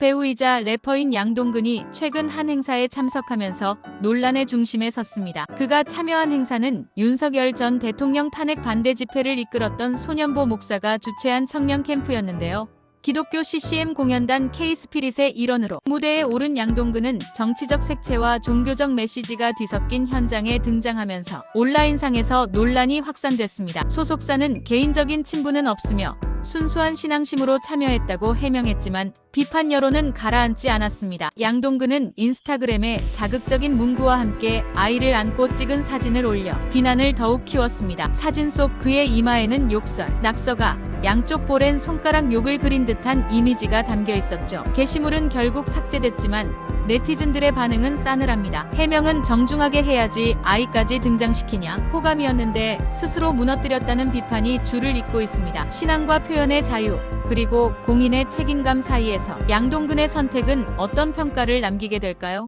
배우이자 래퍼인 양동근이 최근 한 행사에 참석하면서 논란의 중심에 섰습니다. 그가 참여한 행사는 윤석열 전 대통령 탄핵 반대 집회를 이끌었던 소년보 목사가 주최한 청년 캠프였는데요. 기독교 CCM 공연단 K-스피릿의 일원으로 무대에 오른 양동근은 정치적 색채와 종교적 메시지가 뒤섞인 현장에 등장하면서 온라인상에서 논란이 확산됐습니다. 소속사는 개인적인 친분은 없으며 순수한 신앙심으로 참여했다고 해명했지만 비판 여론은 가라앉지 않았습니다. 양동근은 인스타그램에 자극적인 문구와 함께 아이를 안고 찍은 사진을 올려 비난을 더욱 키웠습니다. 사진 속 그의 이마에는 욕설, 낙서가 양쪽 볼엔 손가락 욕을 그린 듯한 이미지가 담겨 있었죠. 게시물은 결국 삭제됐지만 네티즌들의 반응은 싸늘합니다. 해명은 정중하게 해야지 아이까지 등장시키냐 호감이었는데 스스로 무너뜨렸다는 비판이 줄을 잇고 있습니다. 신앙과 표현의 자유 그리고 공인의 책임감 사이에서 양동근의 선택은 어떤 평가를 남기게 될까요?